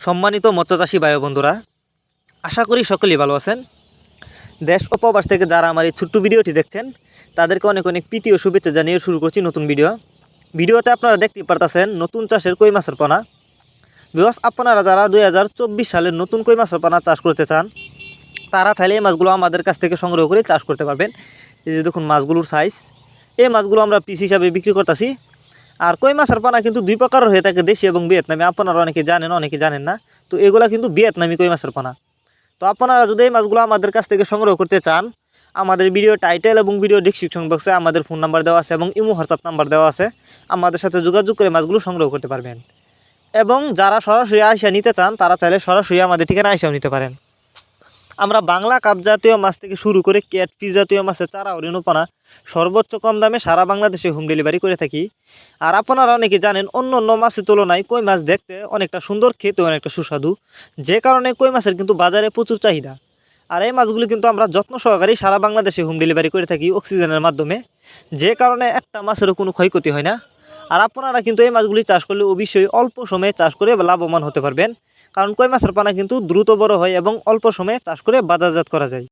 সম্মানিত মৎস্যচাষী বায়ু বন্ধুরা, আশা করি সকলেই ভালো আছেন। দেশ ও প্রবাস থেকে যারা আমার এই ছোট্ট ভিডিওটি দেখছেন, তাদেরকে অনেক অনেক প্রীতি ও শুভেচ্ছা জানিয়ে শুরু করছি নতুন ভিডিও। ভিডিওতে আপনারা দেখতে পারতেছেন নতুন চাষের কই মাছের পানা। বিকজ আপনারা যারা দুই সালের নতুন কই মাছের পানা চাষ করতে চান, তারা চাইলে এই মাছগুলো আমাদের কাছ থেকে সংগ্রহ করে চাষ করতে পারবেন। এই যে দেখুন মাছগুলোর সাইজ এই মাছগুলো আমরা পিস হিসাবে বিক্রি করতেছি। আর কই মাছের পানা কিন্তু দুই প্রকারের হয়ে থাকে, দেশি এবং ভিয়েতনামি। আপনারা অনেকে জানেন অনেকে জানেন না। তো এগুলা কিন্তু ভিয়েতনামি কই মাছের পানা। তো আপনারা যদি এই মাছগুলো আমাদের কাছ থেকে সংগ্রহ করতে চান, আমাদের ভিডিও টাইটেল এবং ভিডিও ডিসক্রিপশন বক্সে আমাদের ফোন নাম্বার দেওয়া আছে এবং ইমো হোয়াটসঅ্যাপ নাম্বার দেওয়া আছে। আমাদের সাথে যোগাযোগ করে মাছগুলো সংগ্রহ করতে পারবেন। এবং যারা সরাসরি আইসা নিতে চান, তারা চাইলে সরাসরি আমাদের ঠিকানা আইসাও নিতে পারেন। আমরা বাংলা কাপ জাতীয় মাছ থেকে শুরু করে ক্যাট পি জাতীয় মাছের চারা অরিণোপনা সর্বোচ্চ কম দামে সারা বাংলাদেশে হোম ডেলিভারি করে থাকি। আর আপনারা অনেকে জানেন, অন্য অন্য মাছের তুলনায় কই মাছ দেখতে অনেকটা সুন্দর খেতে অনেকটা সুস্বাদু। যে কারণে কই মাছের কিন্তু বাজারে প্রচুর চাহিদা। আর এই মাছগুলি কিন্তু আমরা যত্ন সহকারেই সারা বাংলাদেশে হোম ডেলিভারি করে থাকি অক্সিজেনের মাধ্যমে। যে কারণে একটা মাছেরও কোনো ক্ষয়ক্ষতি হয় না। আর আপনারা কিন্তু এই মাছগুলি চাষ করলে অবশ্যই অল্প সময়ে চাষ করে লাভবান হতে পারবেন। কারণ কই মাছের পানা কিন্তু দ্রুত বড় হয় এবং অল্প সময়ে চাষ করে বাজারজাত করা যায়।